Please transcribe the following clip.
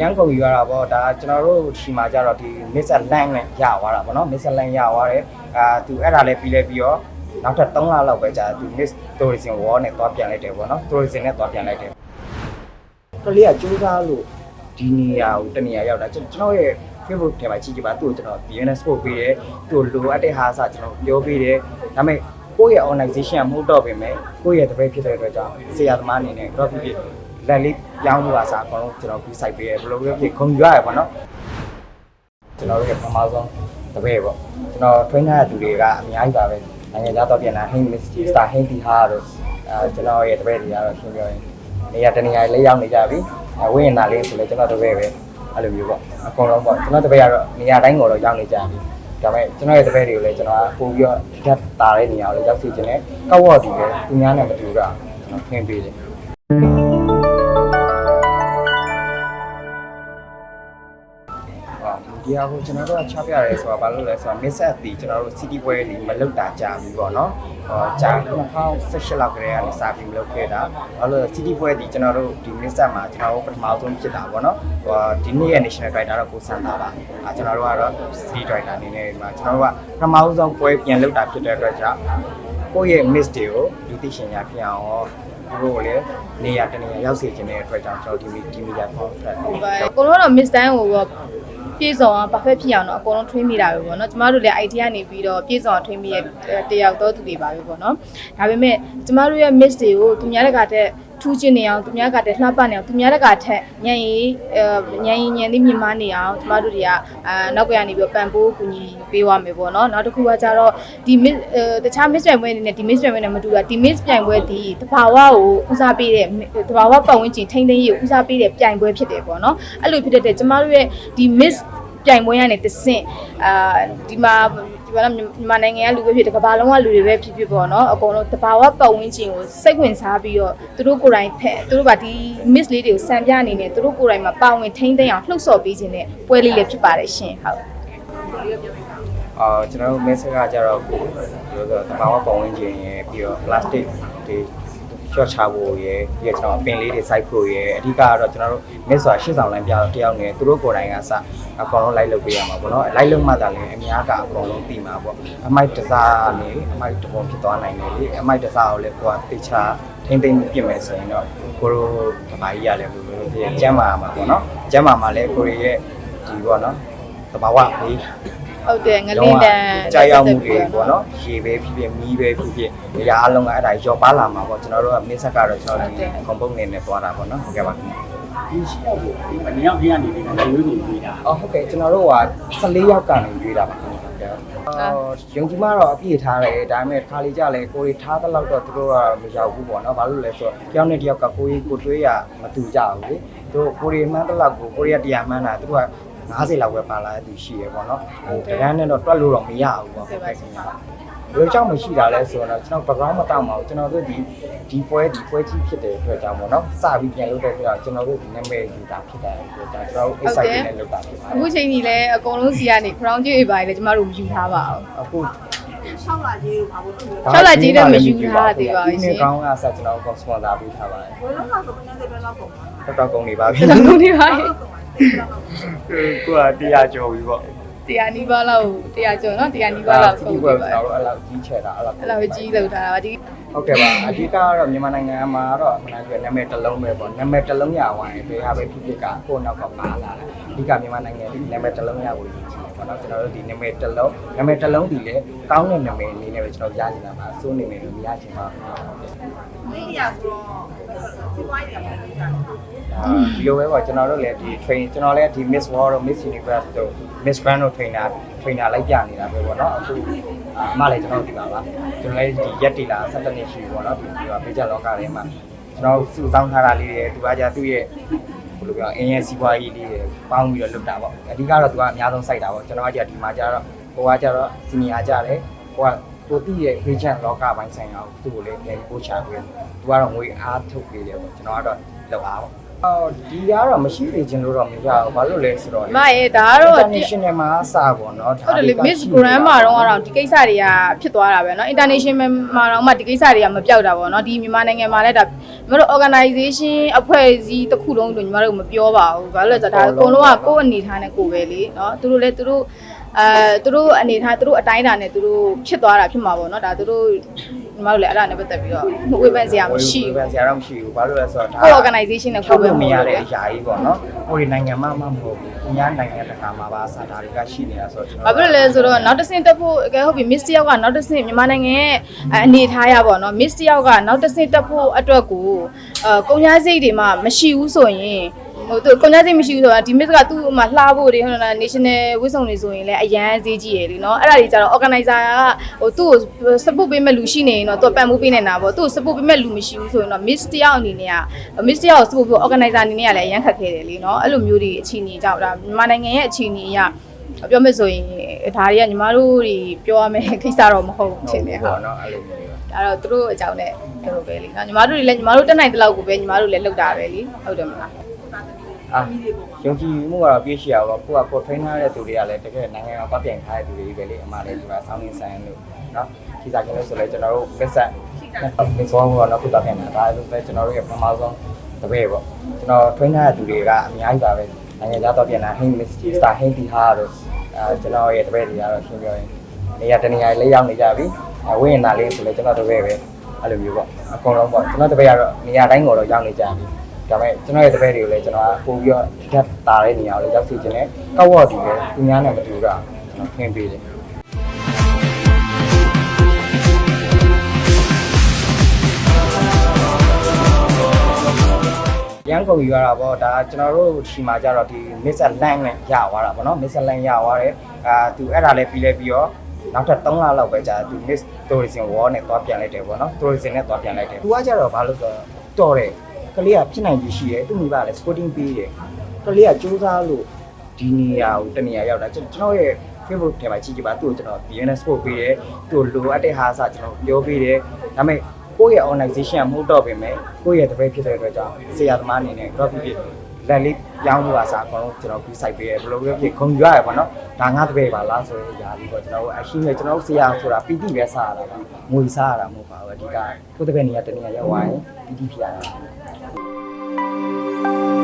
ရန်ကုန်ယူရတာပေါ့ဒါကျွန်တော်တို့ဒီမှာကြတော့ဒီ Miss Land နဲ့ရသွားတာပေါ့နော် Miss Land ရသွားတယ်အာသူအဲ့ဒါလည်းပြီးလဲပြီးတော့နောက်ထပ်3လလောက်ပဲကြာသူ Miss Tourism Wall နဲ့သွားပြန်လိုက်တယ်ပေါ့နော် Tourism နဲ့သွားပြန်လိုက်တယ်ကလေးကစူးစမ်းလို့ဒီနေရာကိုတနေရာရောက်တာကျွန်တော်ရဲ့ Facebook ထဲမှာကြည့်ကြပါသူ့ကိုကျွန်တော် business ပို့ပေးတယ်သူ့ကိုလိုအပ်တဲ့ဟာအစကျွန်တော်ပြောပေးတယ်ဒါပေမဲ့ကိုယ့်ရဲ့ organization ကမဟုတ်တော့ပေမဲ့ကိုယ့်ရဲ့တပည့်ဖြစ်တဲ့အတွက်ကြောင့်ဆရာသမားအနေနဲ့တော့ဖြစ် ဖြစ်လက်လေးပြောင်းလို့ပါစားအကုန်လုံးကျွန်တော်ပြီး site ပေးရဘယ်လိုပဲဖြစ်ခုံယူရတယ်ပေါ့နော်ကျွန်တော်တို့ရဲ့ပထမဆုံးတပည့်ပေါ့ကျွန်တော် trainer ရသူတွေကအများကြီးပါပဲနိုင်ငံခြားတော့ပြန်လာ Hey Miss Star Hey တီဟာတို့အဲကျွန်တော်ရဲ့တပည့်တွေကတော့ရှင်းပြောရင်နေရာတနေရာလေးရောက်နေကြပြီအဲဝိညာဉ်သားလေးဆိုလဲကျွန်တော်တပည့်ပဲအဲ့လိုမျိုးပေါ့အကုန်လုံးပေါ့ကျွန်တော်တပည့်ကတော့နေရာတိုင်းကိုတော့ရောက်နေကြပြီဒါပေမဲ့ကျွန်တော်ရဲ့တပည့်တွေကိုလည်းကျွန်တော်ကပို့ပြီးတော့ဓာတ်တာတဲ့နေရာကိုလည်းရောက်စီခြင်းနဲ့ကောက်ဝေါ်တီလည်းသူများနဲ့မတူတာကျွန်တော်ထင်ပေးတယ် ဒီဟာကိုကျွန်တော်တို့ကချပြရဲဆိုတာဘာလို့လဲဆိုတော့ miss at ဒီကျွန်တော်တို့ city ပွဲဒီမလုတ်တာကြာပြီပေါ့နော်ဟောကြာ2018လောက်ကလေးကနေစပြီးမလုတ်ခဲ့တာဘာလို့လဲ city ပွဲဒီကျွန်တော်တို့ဒီ miss at မှာကျွန်တော်တို့ပထမဆုံးဖြစ်တာပေါ့နော်ဟောဒီနေ့ရဲ့ national driver တော့ကိုစံတာပါအဲကျွန်တော်တို့ကတော့ city driver အနေနဲ့ဒီမှာကျွန်တော်တို့ကပထမဆုံးပွဲပြန်လုတ်တာဖြစ်တဲ့အတွက်ကြောင့်ကိုယ့်ရဲ့ miss တွေကိုလူသိရှင်များဖြစ်အောင်ဟောသူတို့ကိုလည်းနေရာတနေရာရောက်စေခြင်းတဲ့အတွက်ကြောင့်ကျွန်တော်ဒီဒီမီဒီယာ conference ဟုတ်ပါအကုန်လုံးတော့ miss time ကို တော့ပြေဆုံးအောင် perfect ဖြစ်အောင်တော့အကုန်လုံး train မိတာပဲပေါ့နော်ကျမတို့လည်း idea နေပြီးတော့ပြေဆုံးအောင် train မိရတယောက်တော့သူတွေပါပဲပေါ့နော်ဒါပေမဲ့ကျမတို့ရဲ့ miss တွေကိုသူများတကာတဲ့ ထူးချင်နေအောင်သူများကတဲ့လှပနေအောင်သူများတကာထက်ညံရီညံရီညံသေးမြင်မနေအောင်ကျမတို့တွေကအာနောက်ကွယ်ကနေပြီးတော့ပံပိုးကူညီပေးသွားမယ်ပေါ့နော်နောက်တစ်ခုကကြတော့ဒီ miss တခြား miss ပြိုင်ပွဲအနေနဲ့ဒီ miss ပြိုင်ပွဲနဲ့မတူတာဒီ miss ပြိုင်ပွဲဒီတဘာဝကိုဦးစားပေးတဲ့တဘာဝပတ်ဝန်းကျင်ထိန်းသိမ်းရေးကိုဦးစားပေးတဲ့ပြိုင်ပွဲဖြစ်တယ်ပေါ့နော်အဲ့လိုဖြစ်တဲ့ကျမတို့ရဲ့ဒီ miss ပြိုင်ပွဲရနေတဆင့်အာဒီမှာ ဒီမှာမြန်မာနိုင်ငံကလူပဲဖြစ်တယ်ကမ္ဘာလုံးကလူတွေပဲဖြစ်ဖြစ်ပေါ့နော်အကုန်လုံးတဘာဝပတ်ဝန်းကျင်ကိုစိတ်ဝင်စားပြီးတော့သူတို့ကိုယ်တိုင်ဖက်သူတို့ကဒီ miss လေးတွေကိုစံပြအနေနဲ့သူတို့ကိုယ်တိုင်မှာပါဝင်ထိန်းသိမ်းအောင်လှုပ်ဆော်ပေးခြင်းနဲ့ပွဲလေးလည်းဖြစ်ပါတယ်ရှင်ဟုတ်အာကျွန်တော်တို့ message ကကြတော့ကိုပြောတော့တဘာဝပုံဝင်ခြင်းရယ်ပြီးတော့ plastic တွေ short ချဖို့ရယ်ပြီးတော့ကျွန်တော်အပင်လေးတွေစိုက်ဖို့ရယ်အဓိကကတော့ကျွန်တော်တို့ miss ဆိုတာရှစ်ဆောင်လမ်းပြတော့တယောက်နေသူတို့ကိုယ်တိုင်ကစအကောင်လုံးလိုက်လုပ်ပေးရမှာပေါ့နော်လိုက်လုပ်မှသာလည်းအများကအကောင်လုံးသိမှာပေါ့အမိုက်တစားနေအမိုက်တပုံဖြစ်သွားနိုင်တယ်လေအမိုက်တစားကိုလည်းကိုကတေချာထိမ့်သိမ့်ပြင်မယ်ဆိုရင်တော့ကိုတို့ဗမာကြီးရလည်းဘယ်လိုလဲကျမ်းမာမှာပေါ့နော်ကျမ်းမာမှာလည်းကိုရီရဲ့ဒီပေါ့နော်တဘာဝလေး ဟုတ်တယ်ငလင်းတန်ကြာရောက်မှုတွေပေါ့နော်ရေပဲဖြစ်ဖြစ်မီးပဲဖြစ်ဖြစ်နေရာအလုံးကအဲ့ဒါရောပါလာမှာပေါ့ကျွန်တော်တို့ကမင်းဆက်ကတော့ကျွန်တော်ဒီ component နဲ့နဲ့သွားတာပေါ့နော်ဟုတ်ကဲ့ပါခင်ဗျာဒီရှိရောက်ကိုဒီမနေ့ရောက်ခေတ်ကနေပြီးတော့ရွေးကိုပြေးတာအော်ဟုတ်ကဲ့ကျွန်တော်တို့က14ယောက်ကနေရွေးတာပါခင်ဗျာဟုတ်ကဲ့အော်ယုံကြည်မတော့အပြည့်ထားတယ်ဒါပေမဲ့ခါလေးကြလဲကိုရီထားတဲ့လောက်တော့သူတို့ကမရောက်ဘူးပေါ့နော်ဘာလို့လဲဆိုတော့တယောက်နဲ့တယောက်ကကိုရီကိုတွေးရမတူကြဘူးလေသူတို့ကိုရီမှန်းတဲ့လောက်ကိုကိုရီကတရားမှန်းတာသူတို့က 90လောက်ပဲပါလာတဲ့သူရှိရပေါ့နော်ဟိုတန်းနဲ့တော့တွက်လို့တော့မရဘူးပေါ့ဟုတ်ကဲ့ခင်ဗျာဘယ်လိုကြောင့်မရှိတာလဲဆိုတော့ကျွန်တော် background မတောက်ပါဘူးကျွန်တော်တို့ဒီဒီပွဲဒီပွဲကြီးဖြစ်တဲ့အတွက်ကြောင့်ပေါ့နော်စပြီးပြန်လုပ်တဲ့အတွက်ကျွန်တော်တို့ဒီနာမည်ယူတာဖြစ်တယ်ဆိုတော့ကျွန်တော်တို့ excited နဲ့လုပ်တာဖြစ်ပါအခုချိန်ကြီးလည်းအကုန်လုံးစီကနေ crown ကြီးတွေပါလေကျမတို့မယူထားပါဘူးအခု6လကြီးကိုဘာလို့လဲ၆လကြီးတော့မယူထားသေးပါဘူးရှင်ဒီကောင်းကဆက်ကျွန်တော်တို့ sponsor ပေးထားပါတယ်ဘယ်လိုမှဆိုပညာတွေပဲလောက်ကုန်ပါတော်တော်ကုန်နေပါပြီဘယ်လိုနေပါလဲ ကိုကတရားကြော်ပြီပေါ့တရားနီးပါးလောက်တရားကျော်နော်တရားနီးပါးလောက်ဒီကုန်ပွဲပြီကျွန်ပါတော်တို့အဲ့လောက်ကြီးချဲတာအဲ့လောက်အဲ့လိုကြီးလောက်ထားတာပါဒီဟုတ်ကဲ့ပါအဓိကကတော့မြန်မာနိုင်ငံမှာတော့မနာကျနာမည်တစ်လုံးပဲပေါ့နာမည်တစ်လုံးရဝိုင်းတွေဟာပဲဖြစ်ဖြစ်ကကိုယ့်နောက်ကပါလာတယ်အဓိကမြန်မာနိုင်ငံဒီနာမည်တစ်လုံးရဖို့ရည်ကြီးတယ်ပေါ့နော်ကျွန်တော်တို့ဒီနာမည်တစ်လုံးနာမည်တစ်လုံးဒီလေကောင်းတဲ့နာမည်အနေနဲ့ပဲကျွန်တော်ရချင်တာပါအစိုးနေမယ်လို့မရချင်ပါဘူးမင်းရဆိုတော့ ဒီဝိုင်းနေမှာကြာဒီလိုပဲပေါ့ကျွန်တော်တို့လည်းဒီ train ကျွန်တော်လည်းဒီ Miss World တို့ Miss Universe တို့ Miss Grand တို့ trainer trainer လိုက်ပြနေတာပဲပေါ့နော်အခုအမလည်းကျွန်တော်ဒီပါပါကျွန်တော်လည်းဒီရက်တီလာ17နှစ်ရှိပြီပေါ့နော်ဒီဒီဘေးကျလောကထဲမှာကျွန်တော်စုဆောင်းထားတာလေးတွေသူကကြာသူ့ရဲ့ဘယ်လိုပြောအင်းရဲ့စီးပွားရေးလေးတွေပေါင်းပြီးတော့လုပ်တာပေါ့အဓိကတော့သူကအများဆုံးစိုက်တာပေါ့ကျွန်တော်ကကြာဒီမှာကြာတော့ဟိုကကြာတော့စီနီယာကြတယ်ဟိုက ကိုတိရဲ့ agent လောကပိုင်းဆိုင်ရာကိုသူ့ကိုလည်းပြန်ပို့ချပေးတယ်သူကတော့ငွေအားထုတ်ပေးတယ်ပေါ့ကျွန်တော်ကတော့လောက်အားပေါ့ အော်ဒီကတော့မရှိသေးခြင်းလို့တော့မရဘူးဘာလို့လဲဆိုတော့ အမရဲ့ဒါကတော့ international မှာစပေါ့နော် ဟုတ်တယ်လေ Miss Grand မှာတော့ကတော့ဒီကိစ္စတွေကဖြစ်သွားတာပဲเนาะ international မှာတော့မှဒီကိစ္စတွေကမပြောက်တာပေါ့เนาะဒီမြန်မာနိုင်ငံမှာလည်းဒါညီမတို့ organization အဖွဲ့အစည်းတစ်ခုလုံးလို့ညီမတို့မပြောပါဘူးဘာလို့လဲဆိုတော့ဒါအကုန်လုံးကကိုယ့်အနေထားနဲ့ကိုယ်ပဲလေเนาะသူတို့လည်းသူတို့ အဲသူတို့အနေထားသူတို့အတိုင်းအတာနဲ့သူတို့ဖြစ်သွားတာဖြစ်မှာပေါ့နော်ဒါသူတို့ညီမတို့လည်းအဲ့ဒါနဲ့ပတ်သက်ပြီးတော့ဝေဖန်စရာမရှိဘူးဝေဖန်စရာတော့မရှိဘူးဘာလို့လဲဆိုတော့ဒါ organization နဲ့ကိုယ်ပဲမရတဲ့အရာကြီးပေါ့နော်ကိုယ်နိုင်ငံမှမဟုတ်ဘူးညာနိုင်ငံတကာမှာပါစာတာတွေကရှိနေတာဆိုတော့ကျွန်တော်ဘာဖြစ်လဲဆိုတော့နောက်တစ်ဆင့်တက်ဖို့ကဲဟုတ်ပြီ miss တယောက်ကနောက်တစ်ဆင့်မြန်မာနိုင်ငံရဲ့အနေထားရပေါ့နော် miss တယောက်ကနောက်တစ်ဆင့်တက်ဖို့အတွက်ကိုအဲကုန်ရစိတ်တွေမှမရှိဘူးဆိုရင် ဟိုသူကုန်ကျစရိတ်မရှိဘူးဆိုတာဒီမစ်ကသူ့မှာလှဖို့တွေဟုတ်လား national ဝစ်စုံတွေဆိုရင်လည်းအရန်ဈေးကြီးရယ်လीနော်အဲ့ဒါတွေကြတော့ organizer ကဟိုသူ့ကို support ပေးမဲ့လူရှိနေရင်တော့သူပံ့ပိုးပေးနေတာပေါ့သူ့ကို support ပေးမဲ့လူမရှိဘူးဆိုရင်တော့ miss တယောက်အနေနဲ့က miss တယောက်ကို support ပေး organizer အနေနဲ့ကလည်းအရန်ခက်ခဲတယ်လीနော်အဲ့လိုမျိုးတွေအခြေအနေကြောင့်ဒါမြန်မာနိုင်ငံရဲ့အခြေအနေအရပြောမယ်ဆိုရင်ဒါတွေကညီမတို့တွေပြောရမယ့်ကိစ္စတော့မဟုတ်ဘူးထင်တယ်ဟုတ်ပါတော့အဲ့လိုမျိုးဒါတော့သူတို့အကြောင်းနဲ့ပြောလို့ပဲလीနော်ညီမတို့တွေလည်းညီမတို့တက်နိုင်တဲ့လောက်ကိုပဲညီမတို့လည်းလောက်တာပဲလीဟုတ်တယ်မလား အာယုံကြည်မှုကတော့ပြည့်ရှိရပါကိုကကို trainer တဲ့သူတွေကလည်းတကယ်နိုင်ငံအောင်ပတ်ပြန်ထားတဲ့သူတွေပဲလေအမှလည်းဒီမှာဆောင်းနေဆိုင်လို့နော်ခီးစားခြင်းလို့ဆိုလဲကျွန်တော်တို့မက်ဆက်မစ်ဆောင်းကတော့ခုတော့ပြန်တာဒါလည်းပဲကျွန်တော်တို့ရဲ့ပထမဆုံးတပည့်ပေါ့ကျွန်တော် trainer တဲ့သူတွေကအများကြီးပါပဲနိုင်ငံခြားတော့ပြန်လာဟင်း Mr. ဟင်းတီဟာတို့အဲကျွန်တော်ရဲ့တပည့်တွေကတော့ရှင်းပြောရင်နေရာတနေရာလေးရောက်နေကြပြီအဝိညာဉ်လေးဆိုလဲကျွန်တော်တပည့်ပဲအဲ့လိုမျိုးပေါ့အကုန်လုံးပေါ့ကျွန်တော်တပည့်ကတော့နေရာတိုင်းကိုတော့ရောက်နေကြပြီ ဒါပေမဲ့ကျွန်တော်ရဲ့တပည့်တွေကိုလည်းကျွန်တော်ကပို့ပြီးတော့ဓာတ်တာတဲ့နေရာကိုလည်းရောက်စီခြင်းနဲ့ကောက်ဝေါ်ဒီလည်းသူများနဲ့မတူတာကျွန်တော်ခင်းပေးတယ်ရန်ကုန်ယူရတာပေါ့ဒါကျွန်တော်တို့ဒီမှာကြတော့ဒီ Miss Land နဲ့ရသွားတာပေါ့နော် Miss Land ရသွားတယ်အာသူအဲ့ဒါလည်းပြီးလဲပြီးတော့နောက်ထပ်3လလောက်ပဲကြာသူ Miss Tourism Wall နဲ့သွားပြန်လိုက်တယ်ပေါ့နော် Tourism နဲ့သွားပြန်လိုက်တယ်သူကကြတော့ဘာလို့ဆိုတော့တော်တယ် ကလေးကဖြစ်နိုင်ကြီးရှိတယ်သူ့မိဘကလည်း sporting ပေးတယ်ကလေးကစူးစမ်းလို့ဒီနေရာကိုတနေရာရောက်တာကျွန်တော်ရဲ့ Facebook ထဲမှာကြည့်ကြပါသူ့ကိုကျွန်တော် business sport ပေးတယ်သူ့လိုအပ်တဲ့ဟာအစကျွန်တော်ပြောပေးတယ်ဒါပေမဲ့ကိုယ့်ရဲ့ organization ကမဟုတ်တော့ပြင်မဲ့ကိုယ့်ရဲ့တပည့်ဖြစ်တဲ့အတွက်ကြောင့်ဆရာသမားအနေနဲ့ graph ဖြစ်လက်လေးရောင်းလို့အစားအကုန်လုံးကျွန်တော်ပြီး site ပေးရဘယ်လိုပဲဖြစ်ခုံယူရတယ်ပေါ့နော်ဒါငါတပည့်ပါလားဆိုရင်ຢာပြီးတော့ကျွန်တော်တို့အရှိနဲ့ကျွန်တော်တို့ဆရာဆိုတာပီတိပဲစားရတာပါငွေစားရတာမဟုတ်ပါဘူးအဓိကကိုယ့်တပည့်နေရာတနေရာရောက်သွားရင်ပီတိဖြစ်ရတာ Thank you.